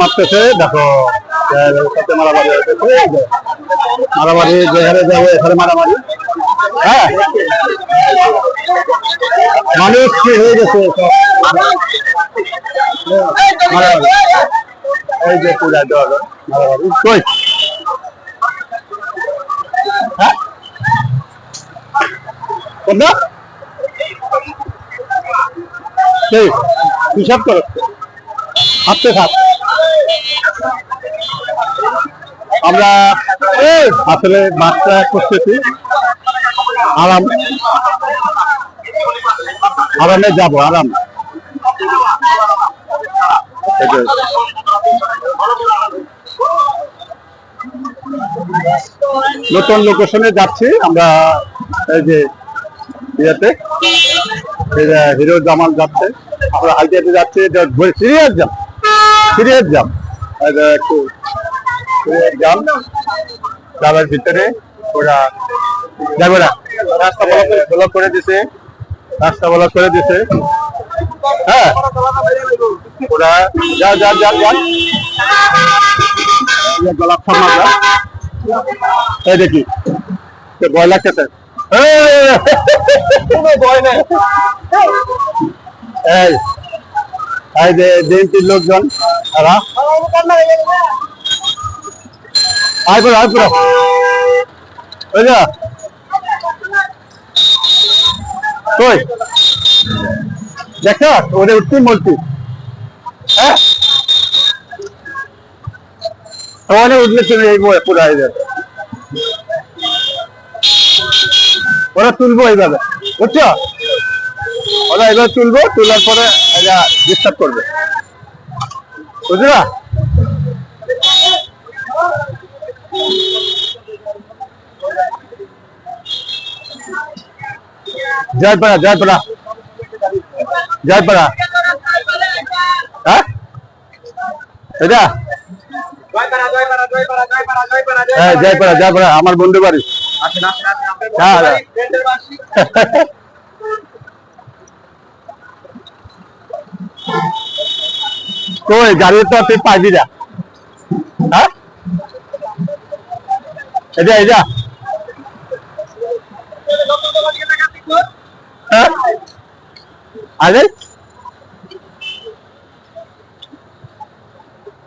মারতেছে? দেখো মারামারি যে, মারামারি যাবে এখানে মারামারি। হ্যাঁ? কি হয়ে গেছে যে পূজা মারামারি। কই? হ্যাঁ? হিসাব করো। হাতে হাত আমরা আসলে মাছটা করতেছি। আরাম। আরামে যাব, আরাম। নতুন লোকেশনে যাচ্ছি, আমরা এই যে ইয়েতে। হিরো জামাল যাচ্ছে। আমরা হেঁটে যাচ্ছি সিরিয়াস যাম সিরিয়াস যাম একটু যাম গ্রামের ভিতরে ওরা যাবে না রাস্তা ব্লক করে দিছে। রাস্তা ব্লক করে দিছে। হ্যাঁ। ওরা যা যা যা যা। গোলাপ শর্মা যা এই দেখি। ভয় এই যে লোকজন তারা আয় আয় ওরে হ্যাঁ? উঠলে বই পুরো হয়ে যাবে। ওরা তুলবো এইভাবে। বুঝছ? ওরা এবার তুলবো, তোলার পরে এরা ডিস্টার্ব করবে। বুঝলা? জয়পাড়া জয়পাড়া। জয়পাড়া। হ্যাঁ? এটা? হ্যাঁ জয়পাড়া জয়পাড়া, আমার বন্ধু বাড়ি। হ্যাঁ হ্যাঁ। কই গাড়ি তো তুই পাইবি না। হ্যাঁ? এটা এটা। হ্যাঁ আরে